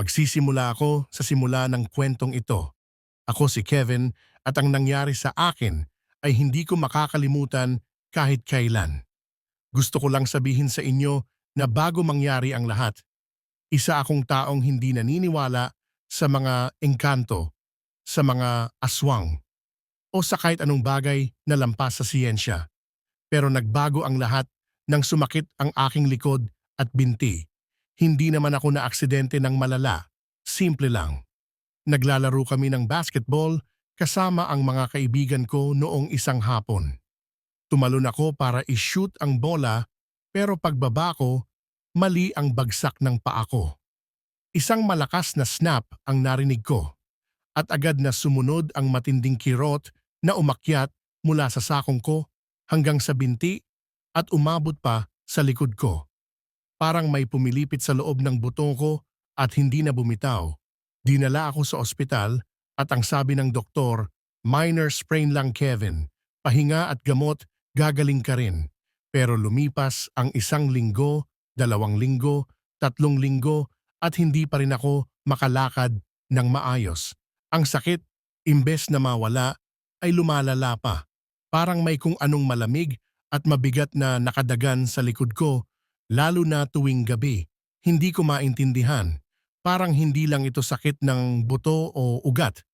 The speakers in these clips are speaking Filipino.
Magsisimula ako sa simula ng kwentong ito. Ako si Kevin at ang nangyari sa akin ay hindi ko makakalimutan kahit kailan. Gusto ko lang sabihin sa inyo na bago mangyari ang lahat, isa akong taong hindi naniniwala sa mga engkanto, sa mga aswang, o sa kahit anong bagay na lampas sa siyensya. Pero nagbago ang lahat nang sumakit ang aking likod at binti. Hindi naman ako na aksidente ng malala. Simple lang. Naglalaro kami ng basketball kasama ang mga kaibigan ko noong isang hapon. Tumalon ako para ishoot ang bola pero pagbaba ko, mali ang bagsak ng paa ko. Isang malakas na snap ang narinig ko at agad na sumunod ang matinding kirot na umakyat mula sa sakong ko hanggang sa binti at umabot pa sa likod ko. Parang may pumilipit sa loob ng buto ko at hindi na bumitaw. Dinala ako sa ospital at ang sabi ng doktor, minor sprain lang Kevin, pahinga at gamot, gagaling ka rin. Pero lumipas ang isang linggo, dalawang linggo, tatlong linggo at hindi pa rin ako makalakad ng maayos. Ang sakit, imbes na mawala, ay lumalala pa. Parang may kung anong malamig at mabigat na nakadagan sa likod ko, lalo na tuwing gabi. Hindi ko maintindihan. Parang hindi lang ito sakit ng buto o ugat.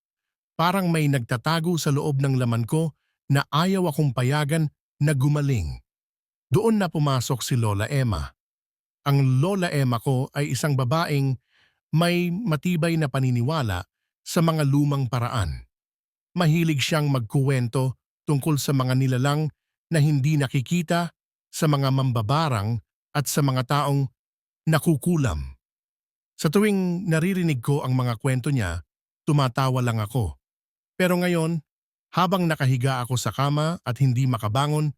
Parang may nagtatago sa loob ng laman ko na ayaw akong payagan na gumaling. Doon na pumasok si Lola Emma. Ang Lola Emma ko ay isang babaeng may matibay na paniniwala sa mga lumang paraan. Mahilig siyang magkuwento tungkol sa mga nilalang na hindi nakikita sa mga mambabarang at sa mga taong nakukulam. Sa tuwing naririnig ko ang mga kwento niya, tumatawa lang ako. Pero ngayon, habang nakahiga ako sa kama at hindi makabangon,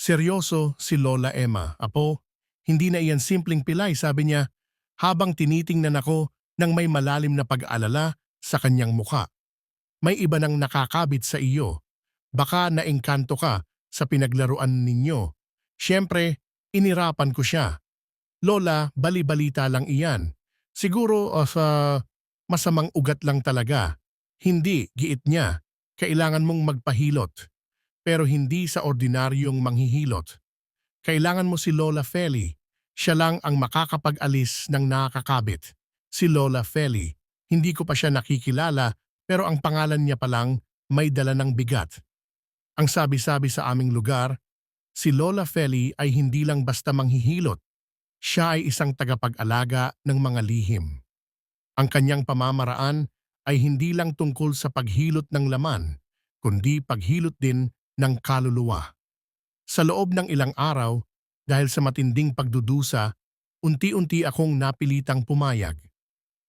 seryoso si Lola Emma. Apo, hindi na iyan simpleng pilay, sabi niya, habang tinitingnan ako ng may malalim na pag-alala sa kanyang muka. May iba nang nakakabit sa iyo. Baka naengkanto ka sa pinaglaruan ninyo. Siyempre, inirapan ko siya. Lola, bali-balita lang iyan. Siguro o sa masamang ugat lang talaga. Hindi, giit niya. Kailangan mong magpahilot. Pero hindi sa ordinaryong manghihilot. Kailangan mo si Lola Feli. Siya lang ang makakapag-alis ng nakakabit. Si Lola Feli. Hindi ko pa siya nakikilala pero ang pangalan niya pa lang may dala ng bigat. Ang sabi-sabi sa aming lugar, si Lola Feli ay hindi lang basta manghihilot. Siya ay isang tagapag-alaga ng mga lihim. Ang kanyang pamamaraan ay hindi lang tungkol sa paghilot ng laman, kundi paghilot din ng kaluluwa. Sa loob ng ilang araw, dahil sa matinding pagdudusa, unti-unti akong napilitang pumayag.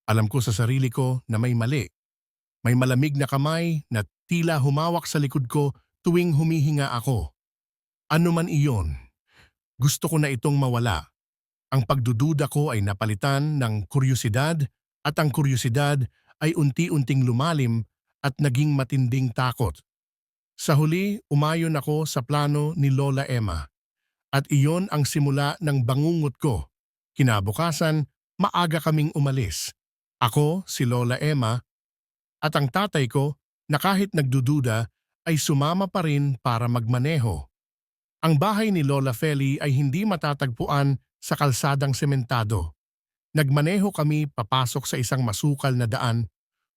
Alam ko sa sarili ko na may mali. May malamig na kamay na tila humawak sa likod ko tuwing humihinga ako. Ano man iyon, gusto ko na itong mawala. Ang pagdududa ko ay napalitan ng kuryosidad at ang kuryosidad ay unti-unting lumalim at naging matinding takot. Sa huli, umayon ako sa plano ni Lola Emma. At iyon ang simula ng bangungot ko. Kinabukasan, maaga kaming umalis. Ako, si Lola Emma, at ang tatay ko na kahit nagdududa ay sumama pa rin para magmaneho. Ang bahay ni Lola Feli ay hindi matatagpuan sa kalsadang sementado. Nagmaneho kami papasok sa isang masukal na daan,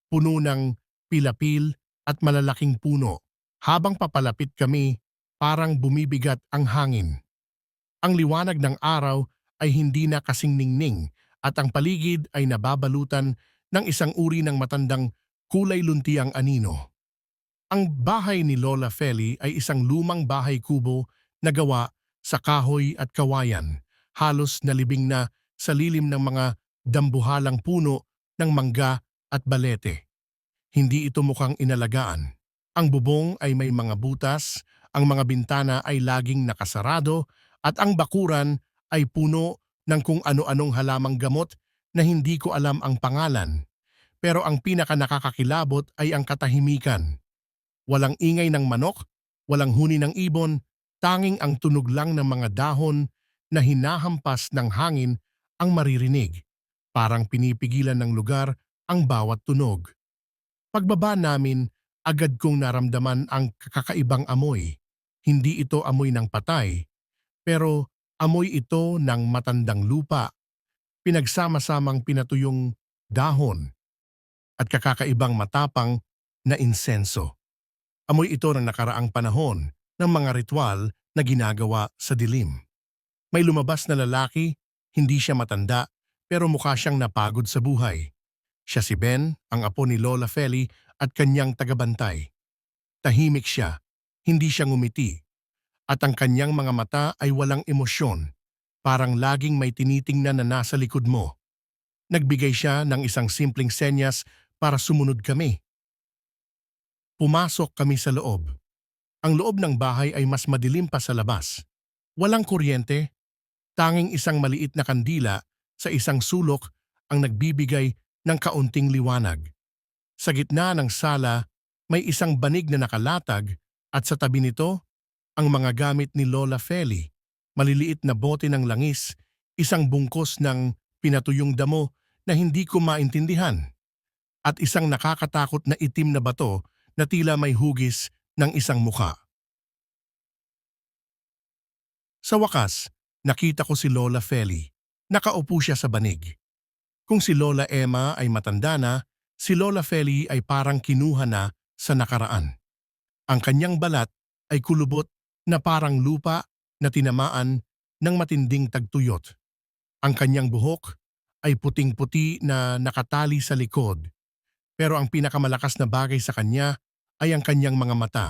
puno ng pilapil at malalaking puno. Habang papalapit kami, parang bumibigat ang hangin. Ang liwanag ng araw ay hindi na kasing ningning at ang paligid ay nababalutan ng isang uri ng matandang kulay luntiang anino. Ang bahay ni Lola Feli ay isang lumang bahay kubo na gawa sa kahoy at kawayan, halos nalibing na sa lilim ng mga dambuhalang puno ng mangga at balete. Hindi ito mukhang inalagaan. Ang bubong ay may mga butas, ang mga bintana ay laging nakasarado at ang bakuran ay puno ng kung ano-anong halamang gamot na hindi ko alam ang pangalan. Pero ang pinaka nakakakilabot ay ang katahimikan. Walang ingay ng manok, walang huni ng ibon, tanging ang tunog lang ng mga dahon na hinahampas ng hangin ang maririnig. Parang pinipigilan ng lugar ang bawat tunog. Pagbaba namin, agad kong naramdaman ang kakaibang amoy. Hindi ito amoy ng patay, pero amoy ito ng matandang lupa, pinagsama-samang pinatuyong dahon, at kakakaibang matapang na insenso. Amoy ito ng nakaraang panahon ng mga ritual na ginagawa sa dilim. May lumabas na lalaki, hindi siya matanda, pero mukha siyang napagod sa buhay. Siya si Ben, ang apo ni Lola Feli at kanyang tagabantay. Tahimik siya, hindi siya ngumiti, at ang kanyang mga mata ay walang emosyon, parang laging may tinitingnan na nasa likod mo. Nagbigay siya ng isang simpleng senyas para sumunod kami. Pumasok kami sa loob. Ang loob ng bahay ay mas madilim pa sa labas. Walang kuryente, tanging isang maliit na kandila sa isang sulok ang nagbibigay ng kaunting liwanag. Sa gitna ng sala, may isang banig na nakalatag at sa tabi nito, ang mga gamit ni Lola Feli, maliliit na bote ng langis, isang bungkos ng pinatuyong damo na hindi ko maintindihan, at isang nakakatakot na itim na bato na tila may hugis ng isang muka. Sa wakas, nakita ko si Lola Feli. Nakaupo siya sa banig. Kung si Lola Emma ay matanda na, si Lola Feli ay parang kinuha na sa nakaraan. Ang kanyang balat ay kulubot na parang lupa na tinamaan ng matinding tagtuyot. Ang kanyang buhok ay puting-puti na nakatali sa likod. Pero ang pinakamalakas na bagay sa kanya ay ang kanyang mga mata.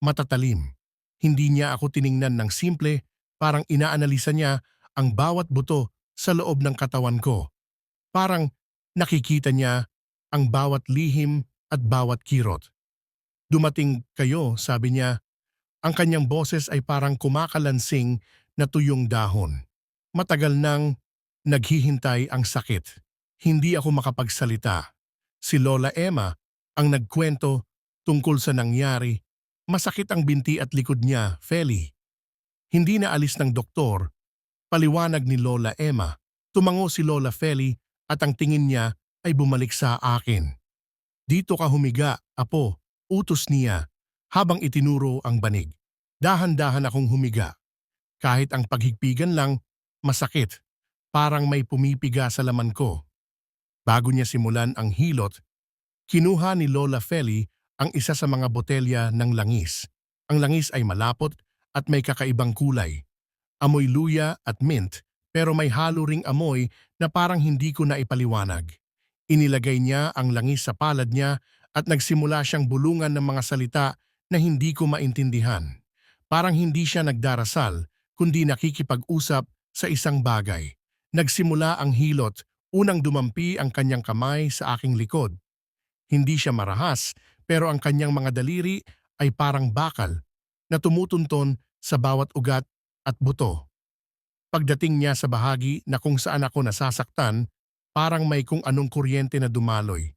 Matatalim. Hindi niya ako tiningnan ng simple, parang inaanalisa niya ang bawat buto sa loob ng katawan ko. Parang nakikita niya ang bawat lihim at bawat kirot. Dumating kayo, sabi niya. Ang kanyang boses ay parang kumakalansing na tuyong dahon. Matagal nang naghihintay ang sakit. Hindi ako makapagsalita. Si Lola Emma ang nagkwento tungkol sa nangyari. Masakit ang binti at likod niya, Feli. Hindi na alis ng doktor. Paliwanag ni Lola Emma. Tumango si Lola Feli at ang tingin niya ay bumalik sa akin. Dito ka humiga, apo, utos niya, habang itinuro ang banig. Dahan-dahan akong humiga. Kahit ang paghigpigan lang, masakit. Parang may pumipiga sa laman ko. Bago niya simulan ang hilot, kinuha ni Lola Feli ang isa sa mga botelya ng langis. Ang langis ay malapot at may kakaibang kulay. Amoy luya at mint pero may halo ring amoy na parang hindi ko na ipaliwanag. Inilagay niya ang langis sa palad niya at nagsimula siyang bulungan ng mga salita na hindi ko maintindihan. Parang hindi siya nagdarasal, kundi nakikipag-usap sa isang bagay. Nagsimula ang hilot, unang dumampi ang kanyang kamay sa aking likod. Hindi siya marahas, pero ang kanyang mga daliri ay parang bakal na tumutunton sa bawat ugat at buto. Pagdating niya sa bahagi na kung saan ako nasasaktan, parang may kung anong kuryente na dumaloy.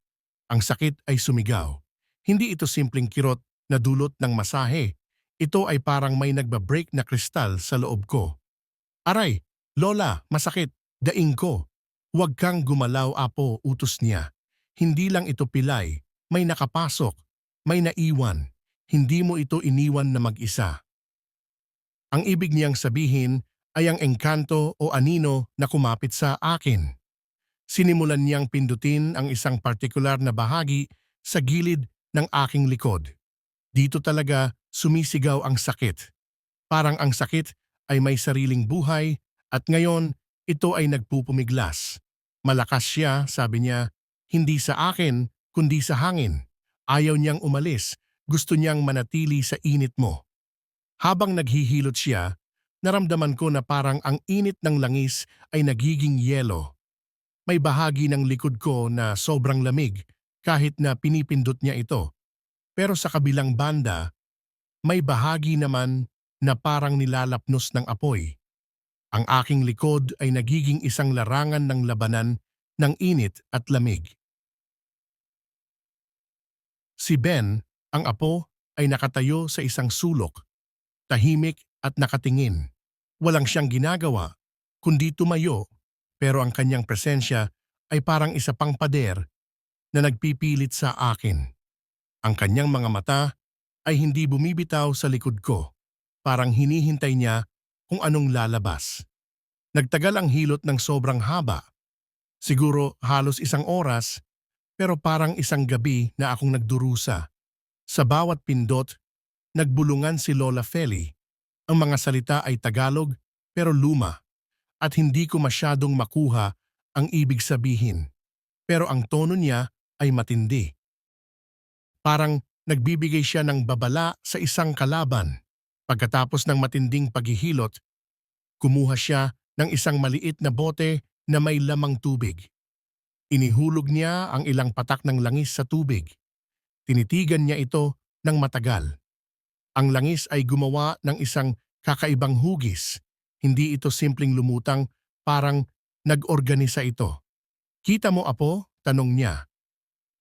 Ang sakit ay sumigaw. Hindi ito simpleng kirot na dulot ng masahe. Ito ay parang may nagbabreak na kristal sa loob ko. Aray, Lola, masakit, daing ko. Huwag kang gumalaw, apo, utos niya. Hindi lang ito pilay, may nakapasok, may naiwan. Hindi mo ito iniwan na mag-isa. Ang ibig niyang sabihin ay ang engkanto o anino na kumapit sa akin. Sinimulan niyang pindutin ang isang partikular na bahagi sa gilid ng aking likod. Dito talaga sumisigaw ang sakit. Parang ang sakit ay may sariling buhay at ngayon ito ay nagpupumiglas. Malakas siya, sabi niya, hindi sa akin kundi sa hangin. Ayaw niyang umalis, gusto niyang manatili sa init mo. Habang naghihilot siya, naramdaman ko na parang ang init ng langis ay nagiging yelo. May bahagi ng likod ko na sobrang lamig kahit na pinipindot niya ito. Pero sa kabilang banda, may bahagi naman na parang nilalapnos ng apoy. Ang aking likod ay nagiging isang larangan ng labanan ng init at lamig. Si Ben, ang apo, ay nakatayo sa isang sulok, tahimik at nakatingin. Walang siyang ginagawa, kundi tumayo, pero ang kanyang presensya ay parang isa pang pader na nagpipilit sa akin. Ang kanyang mga mata ay hindi bumibitaw sa likod ko. Parang hinihintay niya kung anong lalabas. Nagtagal ang hilot ng sobrang haba. Siguro halos isang oras, pero parang isang gabi na akong nagdurusa. Sa bawat pindot, nagbulungan si Lola Feli. Ang mga salita ay Tagalog pero luma at hindi ko masyadong makuha ang ibig sabihin. Pero ang tono niya ay matindi. Parang nagbibigay siya ng babala sa isang kalaban. Pagkatapos ng matinding paghihilot, kumuha siya ng isang maliit na bote na may lamang tubig. Inihulog niya ang ilang patak ng langis sa tubig. Tinitigan niya ito ng matagal. Ang langis ay gumawa ng isang kakaibang hugis. Hindi ito simpleng lumutang, parang nag-organisa ito. Kita mo apo? Tanong niya.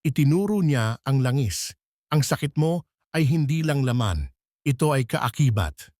Itinuro niya ang langis. Ang sakit mo ay hindi lang laman. Ito ay kaakibat.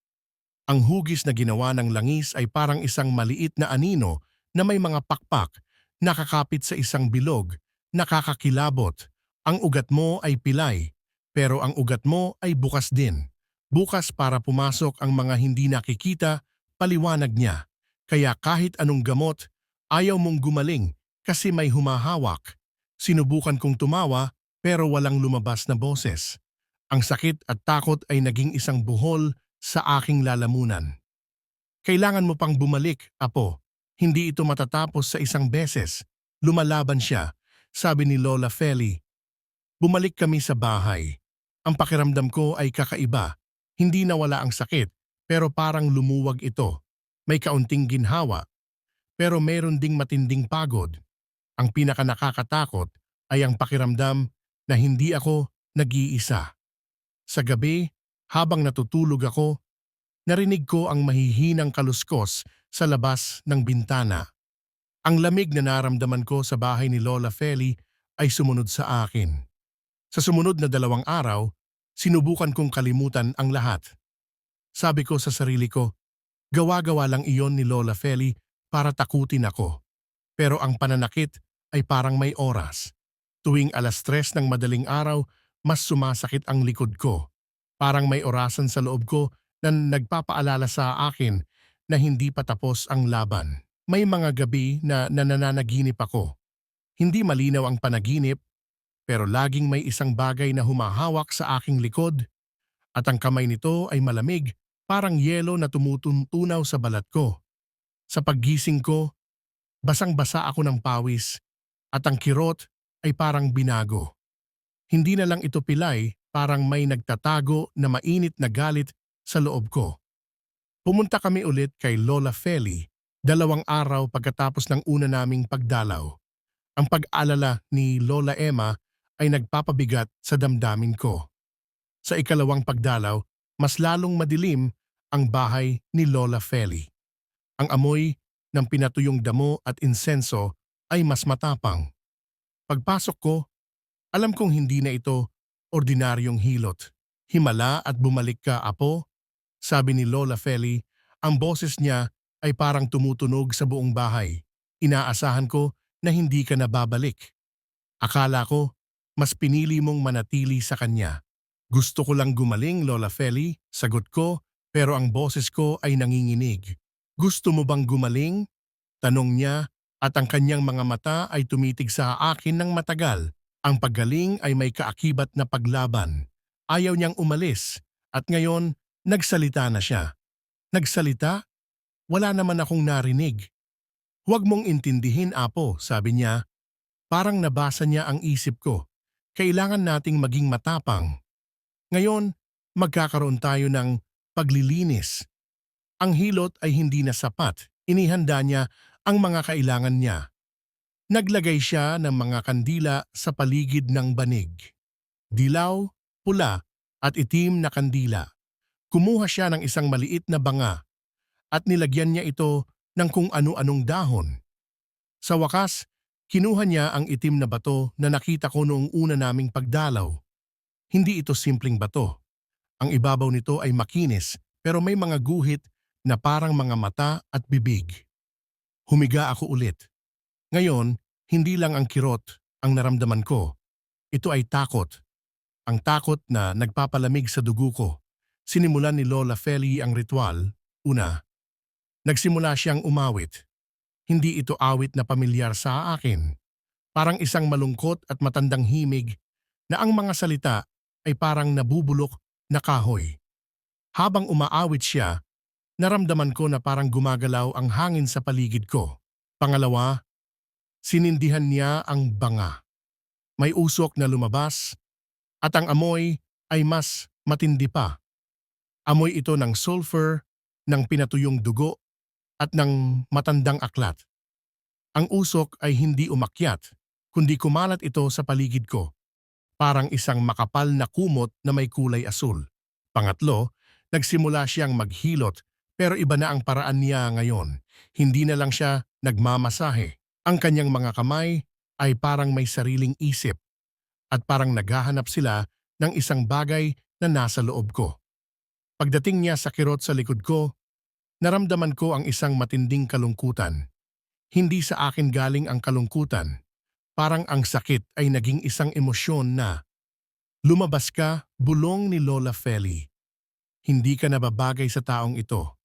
Ang hugis na ginawa ng langis ay parang isang maliit na anino na may mga pakpak, nakakapit sa isang bilog, nakakakilabot. Ang ugat mo ay pilay, pero ang ugat mo ay bukas din. Bukas para pumasok ang mga hindi nakikita, paliwanag niya. Kaya kahit anong gamot, ayaw mong gumaling kasi may humahawak. Sinubukan kong tumawa pero walang lumabas na boses. Ang sakit at takot ay naging isang buhol sa aking lalamunan. Kailangan mo pang bumalik, Apo. Hindi ito matatapos sa isang beses. Lumalaban siya, sabi ni Lola Feli. Bumalik kami sa bahay. Ang pakiramdam ko ay kakaiba. Hindi nawala ang sakit, pero parang lumuwag ito. May kaunting ginhawa. Pero meron ding matinding pagod. Ang pinaka nakakatakot ay ang pakiramdam na hindi ako nag-iisa. Sa gabi, habang natutulog ako, narinig ko ang mahihinang kaluskos sa labas ng bintana. Ang lamig na naramdaman ko sa bahay ni Lola Feli ay sumunod sa akin. Sa sumunod na dalawang araw, sinubukan kong kalimutan ang lahat. Sabi ko sa sarili ko, gawa-gawa lang iyon ni Lola Feli para takutin ako. Pero ang pananakit ay parang may oras. Tuwing alas tres ng madaling araw, mas sumasakit ang likod ko. Parang may orasan sa loob ko na nagpapaalala sa akin na hindi pa tapos ang laban. May mga gabi na nananaginip ako. Hindi malinaw ang panaginip, pero laging may isang bagay na humahawak sa aking likod at ang kamay nito ay malamig, parang yelo na tumutuntunaw sa balat ko. Sa paggising ko, basang-basa ako ng pawis at ang kirot ay parang binago. Hindi na lang ito pilay, parang may nagtatago na mainit na galit sa loob ko. Pumunta kami ulit kay Lola Feli dalawang araw pagkatapos ng una naming pagdalaw. Ang pag-alala ni Lola Emma ay nagpapabigat sa damdamin ko. Sa ikalawang pagdalaw, mas lalong madilim ang bahay ni Lola Feli. Ang amoy ng pinatuyong damo at insenso ay mas matapang. Pagpasok ko, alam kong hindi na ito ordinaryong hilot. Himala at bumalik ka, apo, sabi ni Lola Feli, ang boses niya ay parang tumutunog sa buong bahay. Inaasahan ko na hindi ka na babalik. Akala ko, mas pinili mong manatili sa kanya. Gusto ko lang gumaling, Lola Feli, sagot ko, pero ang boses ko ay nanginginig. Gusto mo bang gumaling? Tanong niya at ang kanyang mga mata ay tumitig sa akin ng matagal. Ang paggaling ay may kaakibat na paglaban. Ayaw niyang umalis at ngayon nagsalita na siya. Nagsalita? Wala naman akong narinig. Huwag mong intindihin, Apo, sabi niya. Parang nabasa niya ang isip ko. Kailangan nating maging matapang. Ngayon, magkakaroon tayo ng paglilinis. Ang hilot ay hindi na sapat. Inihanda niya ang mga kailangan niya. Naglagay siya ng mga kandila sa paligid ng banig. Dilaw, pula at itim na kandila. Kumuha siya ng isang maliit na banga at nilagyan niya ito ng kung ano-anong dahon. Sa wakas, kinuha niya ang itim na bato na nakita ko noong una naming pagdalaw. Hindi ito simpleng bato. Ang ibabaw nito ay makinis pero may mga guhit na parang mga mata at bibig. Humiga ako ulit. Ngayon, hindi lang ang kirot ang naramdaman ko. Ito ay takot. Ang takot na nagpapalamig sa dugo ko. Sinimulan ni Lola Feli ang ritual. Una, nagsimula siyang umawit. Hindi ito awit na pamilyar sa akin. Parang isang malungkot at matandang himig na ang mga salita ay parang nabubulok na kahoy. Habang umaawit siya, naramdaman ko na parang gumagalaw ang hangin sa paligid ko. Pangalawa, sinindihan niya ang banga. May usok na lumabas at ang amoy ay mas matindi pa. Amoy ito ng sulfur, ng pinatuyong dugo at ng matandang aklat. Ang usok ay hindi umakyat, kundi kumalat ito sa paligid ko. Parang isang makapal na kumot na may kulay asul. Pangatlo, nagsimula siyang maghilot pero iba na ang paraan niya ngayon. Hindi na lang siya nagmamasahe. Ang kanyang mga kamay ay parang may sariling isip at parang naghahanap sila ng isang bagay na nasa loob ko. Pagdating niya sa kirot sa likod ko, naramdaman ko ang isang matinding kalungkutan. Hindi sa akin galing ang kalungkutan. Parang ang sakit ay naging isang emosyon na lumabas ka, bulong ni Lola Feli. Hindi ka nababagay sa taong ito.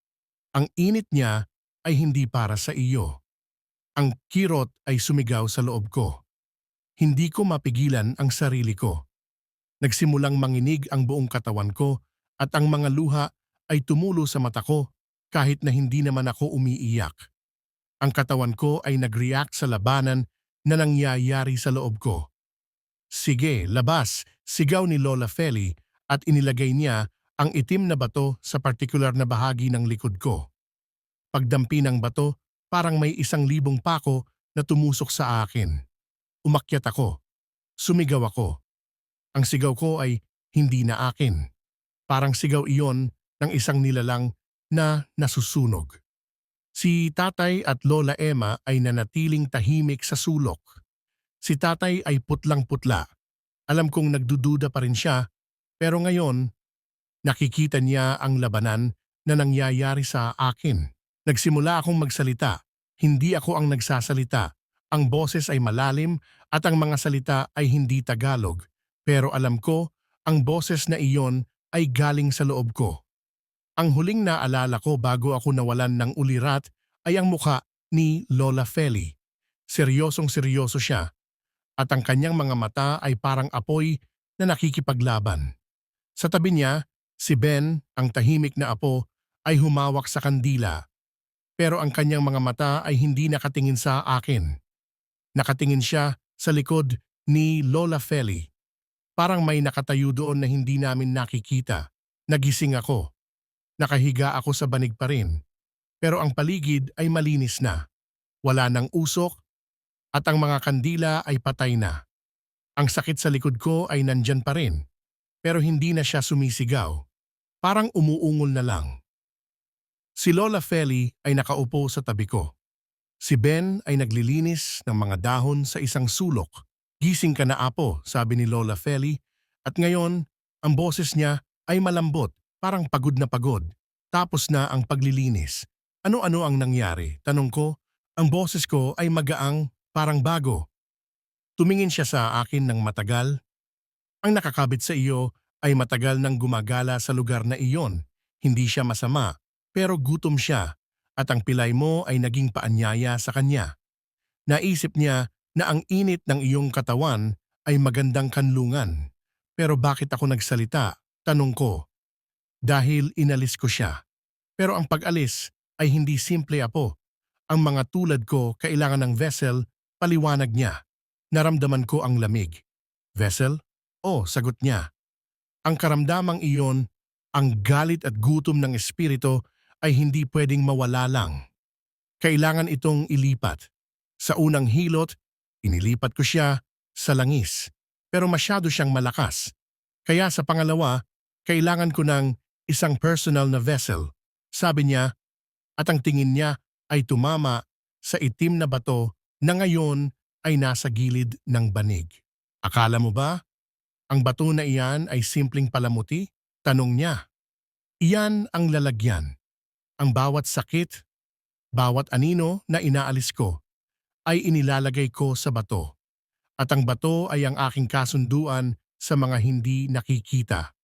Ang init niya ay hindi para sa iyo. Ang kirot ay sumigaw sa loob ko. Hindi ko mapigilan ang sarili ko. Nagsimulang manginig ang buong katawan ko at ang mga luha ay tumulo sa mata ko kahit na hindi naman ako umiiyak. Ang katawan ko ay nag-react sa labanan na nangyayari sa loob ko. Sige, labas, sigaw ni Lola Feli at inilagay niya ang itim na bato sa partikular na bahagi ng likod ko. Pagdampi ng bato, parang may isang libong pako na tumusok sa akin. Umakyat ako. Sumigaw ako. Ang sigaw ko ay hindi na akin. Parang sigaw iyon ng isang nilalang na nasusunog. Si tatay at lola Emma ay nanatiling tahimik sa sulok. Si tatay ay putlang-putla. Alam kong nagdududa pa rin siya, pero ngayon, nakikita niya ang labanan na nangyayari sa akin. Nagsimula akong magsalita. Hindi ako ang nagsasalita. Ang boses ay malalim at ang mga salita ay hindi Tagalog. Pero alam ko, ang boses na iyon ay galing sa loob ko. Ang huling naalala ko bago ako nawalan ng ulirat ay ang mukha ni Lola Feli. Seryosong seryoso siya at ang kanyang mga mata ay parang apoy na nakikipaglaban. Sa tabi niya, si Ben, ang tahimik na apo, ay humawak sa kandila. Pero ang kanyang mga mata ay hindi nakatingin sa akin. Nakatingin siya sa likod ni Lola Feli. Parang may nakatayo doon na hindi namin nakikita. Nagising ako. Nakahiga ako sa banig pa rin. Pero ang paligid ay malinis na. Wala nang usok at ang mga kandila ay patay na. Ang sakit sa likod ko ay nandyan pa rin. Pero hindi na siya sumisigaw. Parang umuungol na lang. Si Lola Feli ay nakaupo sa tabi ko. Si Ben ay naglilinis ng mga dahon sa isang sulok. Gising ka na apo, sabi ni Lola Feli. At ngayon, ang boses niya ay malambot Parang pagod na pagod. Tapos na ang paglilinis. Ano-ano ang nangyari? Tanong ko. Ang boses ko ay magaang, parang bago. Tumingin siya sa akin ng matagal. Ang nakakabit sa iyo ay matagal nang gumagala sa lugar na iyon. Hindi siya masama, pero gutom siya at ang pilay mo ay naging paanyaya sa kanya. Naisip niya na ang init ng iyong katawan ay magandang kanlungan. Pero bakit ako nagsalita? Tanong ko dahil inalis ko siya. Pero ang pag-alis ay hindi simple apo. Ang mga tulad ko kailangan ng vessel, paliwanag niya. Naramdaman ko ang lamig. Vessel? Oh, sagot niya. Ang karamdamang iyon, ang galit at gutom ng espiritu ay hindi pwedeng mawala lang. Kailangan itong ilipat. Sa unang hilot, inilipat ko siya sa langis. Pero masyado siyang malakas. Kaya sa pangalawa, kailangan ko ng isang personal na vessel, sabi niya, at ang tingin niya ay tumama sa itim na bato na ngayon ay nasa gilid ng banig. Akala mo ba? Ang bato na iyan ay simpleng palamuti? Tanong niya. Iyan ang lalagyan. Ang bawat sakit, bawat anino na inaalis ko, ay inilalagay ko sa bato. At ang bato ay ang aking kasunduan sa mga hindi nakikita.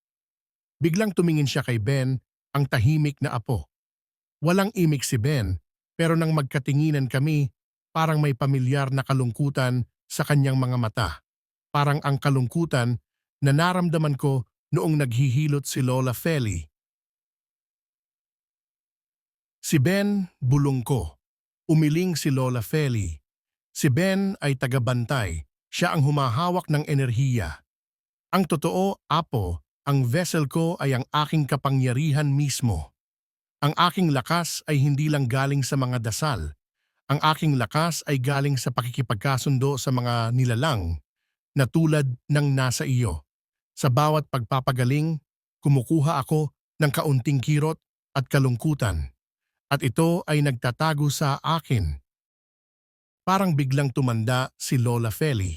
Biglang tumingin siya kay Ben, ang tahimik na apo. Walang imik si Ben, pero nang magkatinginan kami, parang may pamilyar na kalungkutan sa kanyang mga mata. Parang ang kalungkutan na naramdaman ko noong naghihilot si Lola Feli. Si Ben, bulong ko. Umiling si Lola Feli. Si Ben ay tagabantay. Siya ang humahawak ng enerhiya. Ang totoo, Apo, ang vessel ko ay ang aking kapangyarihan mismo. Ang aking lakas ay hindi lang galing sa mga dasal. Ang aking lakas ay galing sa pakikipagkasundo sa mga nilalang na tulad ng nasa iyo. Sa bawat pagpapagaling, kumukuha ako ng kaunting kirot at kalungkutan. At ito ay nagtatago sa akin. Parang biglang tumanda si Lola Feli.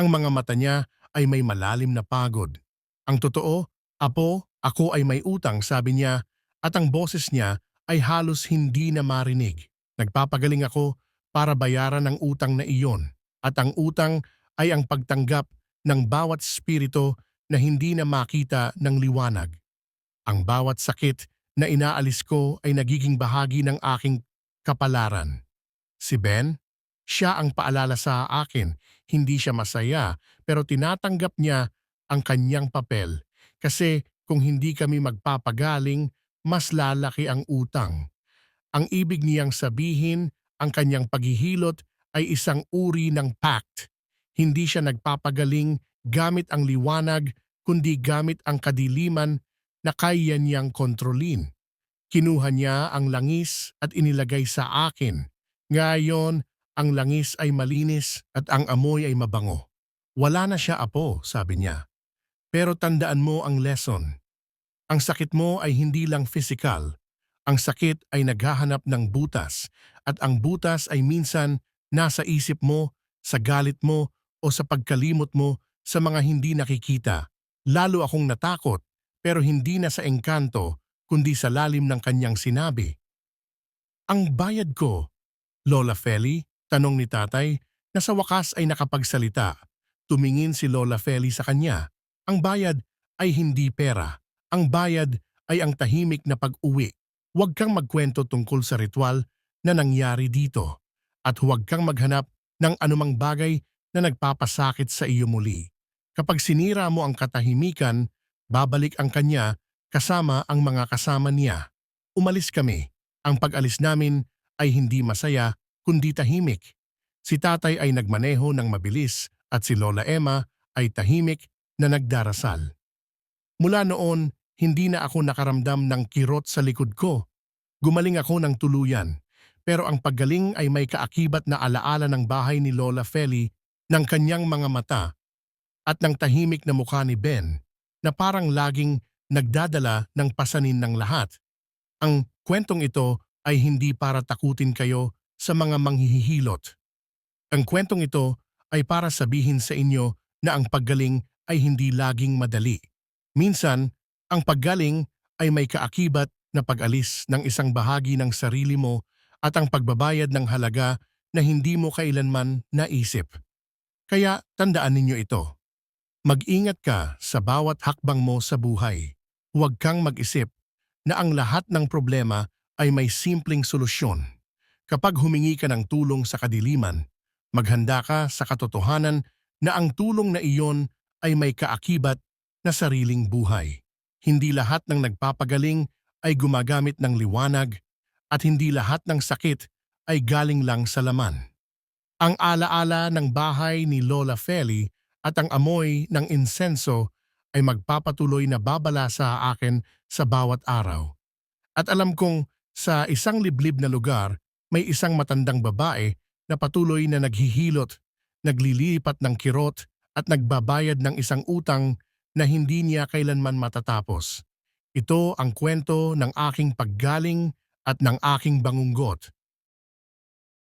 Ang mga mata niya ay may malalim na pagod. Ang totoo, Apo, ako ay may utang, sabi niya, at ang boses niya ay halos hindi na marinig. Nagpapagaling ako para bayaran ang utang na iyon. At ang utang ay ang pagtanggap ng bawat spirito na hindi na makita ng liwanag. Ang bawat sakit na inaalis ko ay nagiging bahagi ng aking kapalaran. Si Ben, siya ang paalala sa akin. Hindi siya masaya pero tinatanggap niya ang kanyang papel. Kasi kung hindi kami magpapagaling, mas lalaki ang utang. Ang ibig niyang sabihin, ang kanyang paghihilot ay isang uri ng pact. Hindi siya nagpapagaling gamit ang liwanag, kundi gamit ang kadiliman na kaya niyang kontrolin. Kinuha niya ang langis at inilagay sa akin. Ngayon, ang langis ay malinis at ang amoy ay mabango. Wala na siya apo, sabi niya. Pero tandaan mo ang lesson. Ang sakit mo ay hindi lang physical. Ang sakit ay naghahanap ng butas at ang butas ay minsan nasa isip mo, sa galit mo o sa pagkalimot mo sa mga hindi nakikita. Lalo akong natakot pero hindi na sa engkanto kundi sa lalim ng kanyang sinabi. Ang bayad ko, Lola Feli, tanong ni tatay, na sa wakas ay nakapagsalita. Tumingin si Lola Feli sa kanya. Ang bayad ay hindi pera. Ang bayad ay ang tahimik na pag-uwi. Huwag kang magkwento tungkol sa ritual na nangyari dito. At huwag kang maghanap ng anumang bagay na nagpapasakit sa iyo muli. Kapag sinira mo ang katahimikan, babalik ang kanya kasama ang mga kasama niya. Umalis kami. Ang pag-alis namin ay hindi masaya kundi tahimik. Si tatay ay nagmaneho ng mabilis at si Lola Emma ay tahimik na nagdarasal. Mula noon, hindi na ako nakaramdam ng kirot sa likod ko. Gumaling ako ng tuluyan. Pero ang paggaling ay may kaakibat na alaala ng bahay ni Lola Feli ng kanyang mga mata at ng tahimik na mukha ni Ben na parang laging nagdadala ng pasanin ng lahat. Ang kwentong ito ay hindi para takutin kayo sa mga manghihilot. Ang kwentong ito ay para sabihin sa inyo na ang paggaling ay hindi laging madali. Minsan, ang paggaling ay may kaakibat na pag-alis ng isang bahagi ng sarili mo at ang pagbabayad ng halaga na hindi mo kailanman naisip. Kaya tandaan ninyo ito. Mag-ingat ka sa bawat hakbang mo sa buhay. Huwag kang mag-isip na ang lahat ng problema ay may simpleng solusyon. Kapag humingi ka ng tulong sa kadiliman, maghanda ka sa katotohanan na ang tulong na iyon ay may kaakibat na sariling buhay. Hindi lahat ng nagpapagaling ay gumagamit ng liwanag at hindi lahat ng sakit ay galing lang sa laman. Ang alaala ng bahay ni Lola Feli at ang amoy ng insenso ay magpapatuloy na babala sa akin sa bawat araw. At alam kong sa isang liblib na lugar may isang matandang babae na patuloy na naghihilot, naglilipat ng kirot at nagbabayad ng isang utang na hindi niya kailanman matatapos. Ito ang kwento ng aking paggaling at ng aking bangunggot.